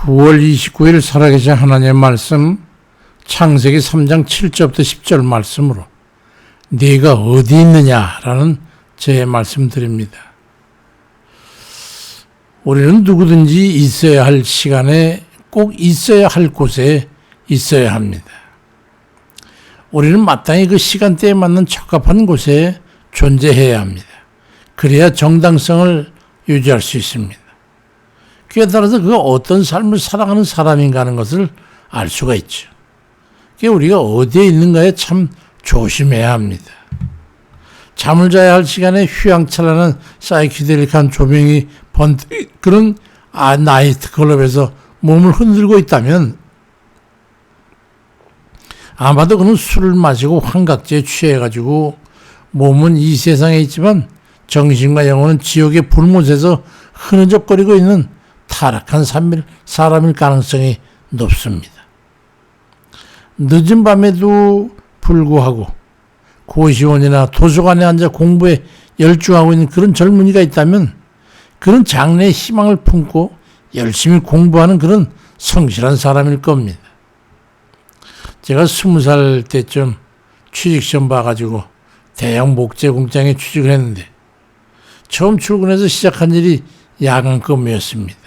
9월 29일 살아계신 하나님의 말씀 창세기 3장 7절부터 10절 말씀으로 네가 어디 있느냐라는 제 말씀드립니다. 우리는 누구든지 있어야 할 시간에 꼭 있어야 할 곳에 있어야 합니다. 우리는 마땅히 그 시간대에 맞는 적합한 곳에 존재해야 합니다. 그래야 정당성을 유지할 수 있습니다. 그에 따라서 그가 어떤 삶을 살아가는 사람인가 하는 것을 알 수가 있죠. 그게 우리가 어디에 있는가에 참 조심해야 합니다. 잠을 자야 할 시간에 휘황찬란한 사이키델릭한 조명이 번 그런 아, 나이트 클럽에서 몸을 흔들고 있다면 아마도 그는 술을 마시고 환각제에 취해가지고 몸은 이 세상에 있지만 정신과 영혼은 지옥의 불못에서 흐느적거리고 있는 타락한 사람일 가능성이 높습니다. 늦은 밤에도 불구하고 고시원이나 도서관에 앉아 공부에 열중하고 있는 그런 젊은이가 있다면 그런 장래의 희망을 품고 열심히 공부하는 그런 성실한 사람일 겁니다. 제가 스무 살 때쯤 취직시험 봐가지고 대형 목재 공장에 취직을 했는데 처음 출근해서 시작한 일이 야간 근무였습니다.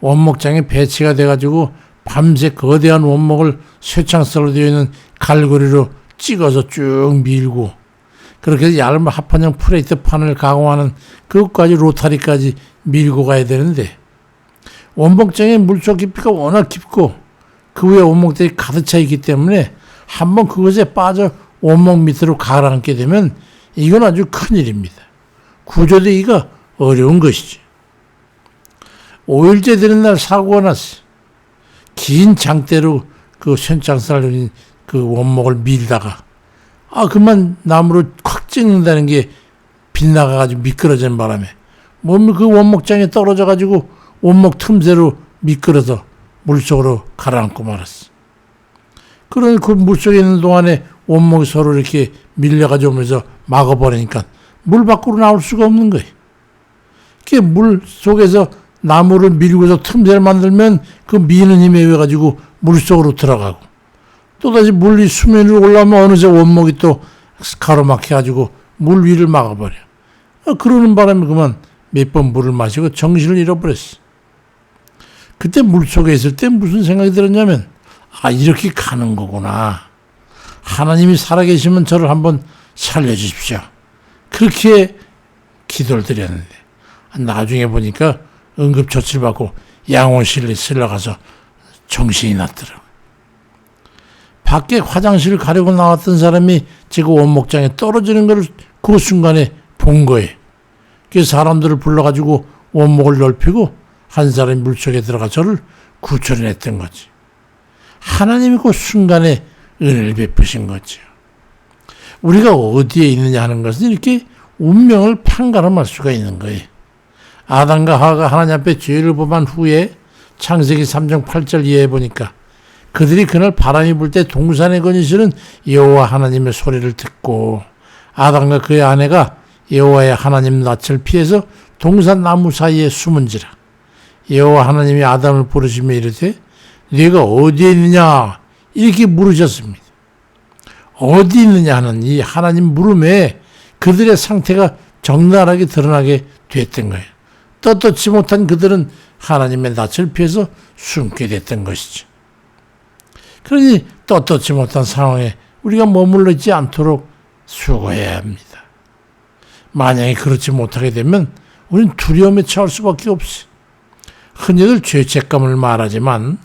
원목장에 배치가 돼가지고 밤새 거대한 원목을 쇠창살로 되어 있는 갈고리로 찍어서 쭉 밀고 그렇게 얇은 합판형 프레이트 판을 가공하는 그것까지 로타리까지 밀고 가야 되는데 원목장의 물속 깊이가 워낙 깊고 그 위에 원목들이 가득 차 있기 때문에 한번 그것에 빠져 원목 밑으로 가라앉게 되면 이건 아주 큰일입니다. 구조되기가 어려운 것이지. 5일째 되는 날 사고가 났어요. 긴 장대로 그 쇠창살을 그 원목을 밀다가 아 그만 나무로 콱 찍는다는 게 빗나가가지고 미끄러진 바람에 몸이 그 원목장에 떨어져가지고 원목 틈새로 미끄러져 물속으로 가라앉고 말았어. 그런 그 물속에 있는 동안에 원목이 서로 이렇게 밀려가지고 오면서 막아버리니까 물 밖으로 나올 수가 없는 거예요. 그게 물 속에서 나무를 밀고서 틈새를 만들면 그 미는 힘에 의해 가지고 물속으로 들어가고 또다시 물이 수면 위로 올라오면 어느새 원목이 또 가로막혀 가지고 물 위를 막아버려. 어, 그러는 바람에 그만 몇 번 물을 마시고 정신을 잃어버렸어. 그때 물 속에 있을 때 무슨 생각이 들었냐면 아 이렇게 가는 거구나. 하나님이 살아계시면 저를 한번 살려주십시오. 그렇게 기도를 드렸는데 나중에 보니까 응급처치를 받고 양호실에 실려가서 정신이 났더라고요. 밖에 화장실을 가려고 나왔던 사람이 지금 원목장에 떨어지는 것을 그 순간에 본 거예요. 그래서 사람들을 불러가지고 원목을 넓히고 한 사람이 물속에 들어가 저를 구출해냈던 거지. 하나님이 그 순간에 은혜를 베푸신 거죠. 우리가 어디에 있느냐 하는 것은 이렇게 운명을 판가름할 수가 있는 거예요. 아담과 하가 하나님 앞에 죄를 범한 후에 창세기 3장 8절 이해해 보니까 그들이 그날 바람이 불 때 동산에 거니시는 여호와 하나님의 소리를 듣고 아담과 그의 아내가 여호와의 하나님 낯을 피해서 동산 나무 사이에 숨은지라 여호와 하나님이 아담을 부르시며 이르되 네가 어디에 있느냐 이렇게 물으셨습니다. 어디 있느냐 하는 이 하나님 물음에 그들의 상태가 적나라하게 드러나게 됐던 거예요. 떳떳지 못한 그들은 하나님의 낯을 피해서 숨게 됐던 것이죠. 그러니 떳떳지 못한 상황에 우리가 머물러 있지 않도록 수고해야 합니다. 만약에 그렇지 못하게 되면 우리는 두려움에 처할 수밖에 없어요. 흔히들 죄책감을 말하지만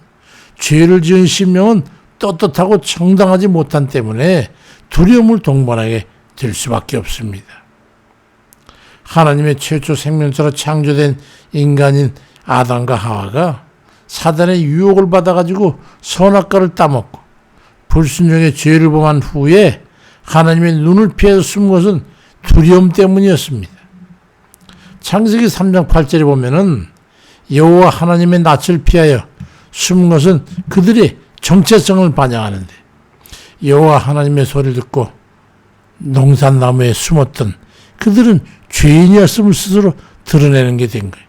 죄를 지은 심령은 떳떳하고 정당하지 못한 때문에 두려움을 동반하게 될 수밖에 없습니다. 하나님의 최초 생명체로 창조된 인간인 아담과 하와가 사단의 유혹을 받아가지고 선악과를 따먹고 불순종의 죄를 범한 후에 하나님의 눈을 피해서 숨은 것은 두려움 때문이었습니다. 창세기 3장 8절에 보면은 여호와 하나님의 낯을 피하여 숨은 것은 그들의 정체성을 반영하는데 여호와 하나님의 소리를 듣고 농산나무에 숨었던 그들은 죄인이었음을 스스로 드러내는 게 된 거예요.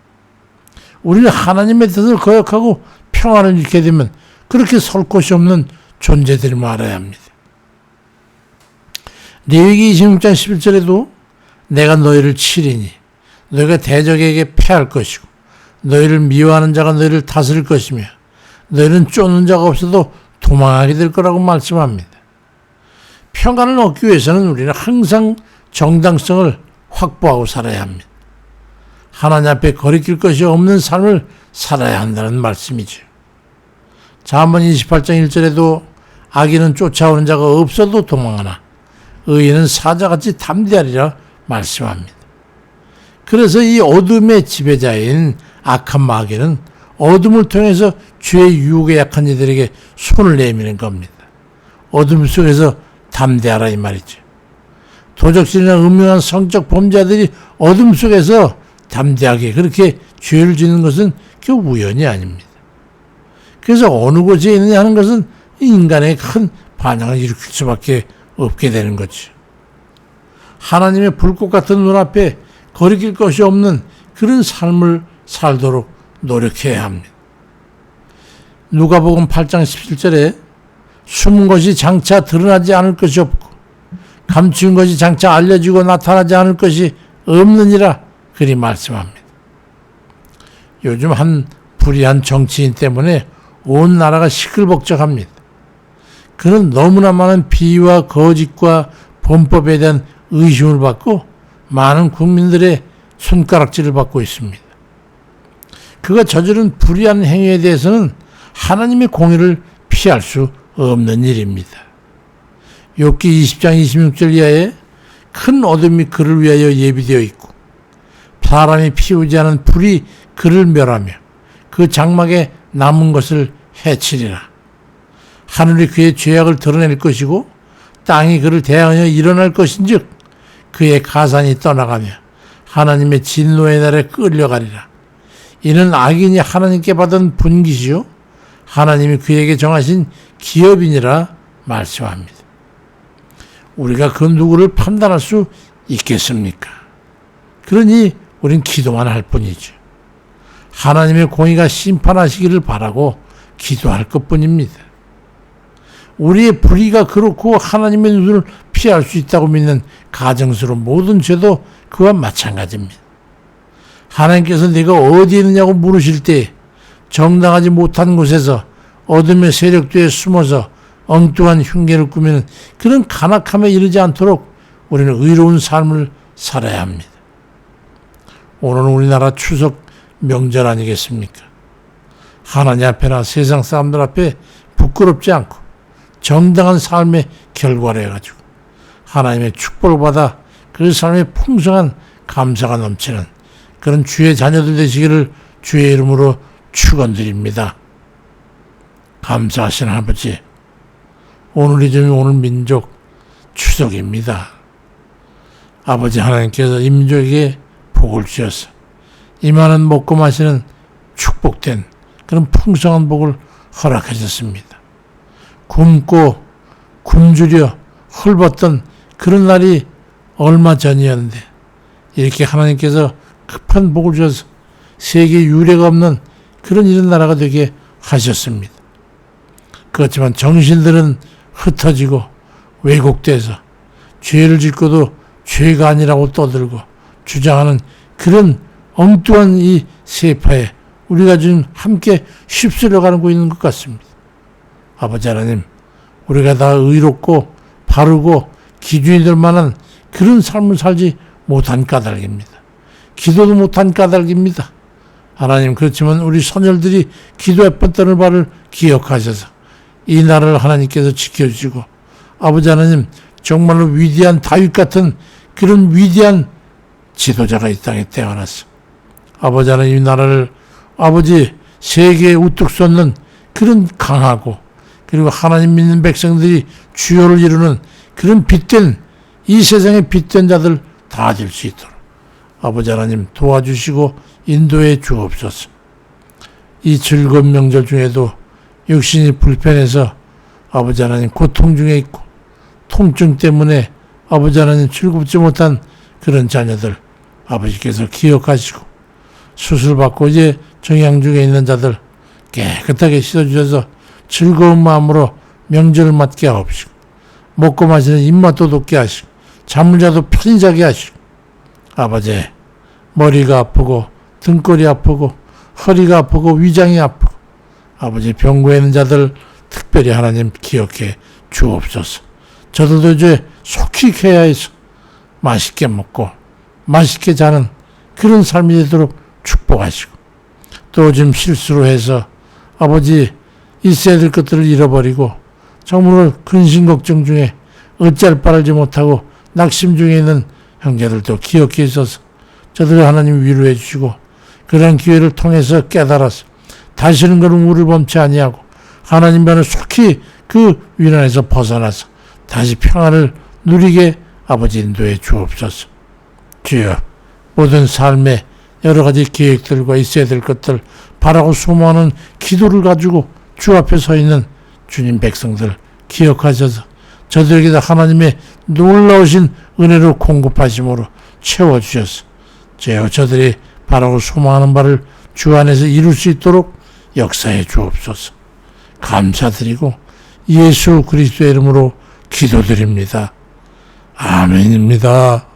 우리는 하나님의 뜻을 거역하고 평안을 잃게 되면 그렇게 설 곳이 없는 존재들이 말아야 합니다. 레위기 26장 11절에도 내가 너희를 치리니 너희가 대적에게 패할 것이고 너희를 미워하는 자가 너희를 다스릴 것이며 너희는 쫓는 자가 없어도 도망하게 될 거라고 말씀합니다. 평안을 얻기 위해서는 우리는 항상 정당성을 확보하고 살아야 합니다. 하나님 앞에 거리낄 것이 없는 삶을 살아야 한다는 말씀이죠. 잠언 28장 1절에도 악인은 쫓아오는 자가 없어도 도망하나 의인은 사자같이 담대하리라 말씀합니다. 그래서 이 어둠의 지배자인 악한 마귀는 어둠을 통해서 죄의 유혹에 약한 이들에게 손을 내미는 겁니다. 어둠 속에서 담대하라 이 말이죠. 도적질이나 음흉한 성적 범죄자들이 어둠 속에서 담대하게 그렇게 죄를 짓는 것은 그 우연이 아닙니다. 그래서 어느 곳에 있느냐 하는 것은 인간의 큰 반향을 일으킬 수밖에 없게 되는 거죠. 하나님의 불꽃 같은 눈앞에 거리낄 것이 없는 그런 삶을 살도록 노력해야 합니다. 누가복음 8장 17절에 숨은 것이 장차 드러나지 않을 것이 없고 감추인 것이 장차 알려지고 나타나지 않을 것이 없느니라 그리 말씀합니다. 요즘 한 불의한 정치인 때문에 온 나라가 시끌벅적합니다. 그는 너무나 많은 비위와 거짓과 범법에 대한 의심을 받고 많은 국민들의 손가락질을 받고 있습니다. 그가 저지른 불의한 행위에 대해서는 하나님의 공의를 피할 수 없는 일입니다. 욥기 20장 26절 이하에 큰 어둠이 그를 위하여 예비되어 있고 사람이 피우지 않은 불이 그를 멸하며 그 장막에 남은 것을 해치리라. 하늘이 그의 죄악을 드러낼 것이고 땅이 그를 대하여 일어날 것인즉 그의 가산이 떠나가며 하나님의 진노의 날에 끌려가리라. 이는 악인이 하나님께 받은 분기시요 하나님이 그에게 정하신 기업이니라 말씀합니다. 우리가 그 누구를 판단할 수 있겠습니까? 그러니 우린 기도만 할 뿐이죠. 하나님의 공의가 심판하시기를 바라고 기도할 것 뿐입니다. 우리의 불의가 그렇고 하나님의 눈을 피할 수 있다고 믿는 가정스러운 모든 죄도 그와 마찬가지입니다. 하나님께서 네가 어디에 있느냐고 물으실 때 정당하지 못한 곳에서 어둠의 세력들에 숨어서 엉뚱한 흉계를 꾸미는 그런 간악함에 이르지 않도록 우리는 의로운 삶을 살아야 합니다. 오늘은 우리나라 추석 명절 아니겠습니까? 하나님 앞에나 세상 사람들 앞에 부끄럽지 않고 정당한 삶의 결과를 해가지고 하나님의 축복을 받아 그 삶의 풍성한 감사가 넘치는 그런 주의 자녀들 되시기를 주의 이름으로 축원드립니다. 감사하신 아버지, 오늘이 좀 오늘 민족 추석입니다. 아버지 하나님께서 이 민족에게 복을 주셔서 이 많은 먹고 마시는 축복된 그런 풍성한 복을 허락하셨습니다. 굶고 굶주려 헐벗던 그런 날이 얼마 전이었는데 이렇게 하나님께서 급한 복을 주셔서 세계 유례가 없는 그런 이런 나라가 되게 하셨습니다. 그렇지만 정신들은 흩어지고 왜곡돼서 죄를 짓고도 죄가 아니라고 떠들고 주장하는 그런 엉뚱한 이 세파에 우리가 지금 함께 휩쓸려 가고 있는 것 같습니다. 아버지 하나님, 우리가 다 의롭고 바르고 기준이 될 만한 그런 삶을 살지 못한 까닭입니다. 기도도 못한 까닭입니다. 하나님, 그렇지만 우리 선열들이 기도했던 바를 기억하셔서 이 나라를 하나님께서 지켜주시고 아버지 하나님, 정말로 위대한 다윗 같은 그런 위대한 지도자가 이 땅에 태어났어. 아버지 하나님, 이 나라를 아버지 세계에 우뚝 솟는 그런 강하고 그리고 하나님 믿는 백성들이 주요를 이루는 그런 빛된 이 세상의 빛된 자들 다 될 수 있도록 아버지 하나님 도와주시고 인도해 주옵소서. 이 즐거운 명절 중에도 육신이 불편해서 아버지 하나님 고통 중에 있고 통증 때문에 아버지 하나님 즐겁지 못한 그런 자녀들 아버지께서 기억하시고 수술받고 이제 정양 중에 있는 자들 깨끗하게 씻어주셔서 즐거운 마음으로 명절을 맞게 하옵시고 먹고 마시는 입맛도 돋게 하시고 잠을 자도 편히 자게 하시고 아버지 머리가 아프고 등골이 아프고 허리가 아프고 위장이 아프고 아버지 병고에 있는 자들 특별히 하나님 기억해 주옵소서. 저들도 이제 속히 개야해서 맛있게 먹고 맛있게 자는 그런 삶이 되도록 축복하시고 또 지금 실수로 해서 아버지 있어야 될 것들을 잃어버리고 정말로 근심 걱정 중에 어찌할 바를지 못하고 낙심 중에 있는 형제들도 기억해 있어서. 저들을 하나님 위로해 주시고 그런 기회를 통해서 깨달아서 다시는 그런 우를 범치 아니하고 하나님 변을 속히 그 위난에서 벗어나서 다시 평안을 누리게 아버지 인도해 주옵소서. 주여 모든 삶의 여러 가지 계획들과 있어야 될 것들 바라고 소모하는 기도를 가지고 주 앞에 서 있는 주님 백성들 기억하셔서 저들에게도 하나님의 놀라우신 은혜로 공급하심으로 채워주셔서 제어 저들이 바라고 소망하는 바를 주 안에서 이룰 수 있도록 역사해 주옵소서. 감사드리고 예수 그리스도의 이름으로 기도드립니다. 아멘입니다.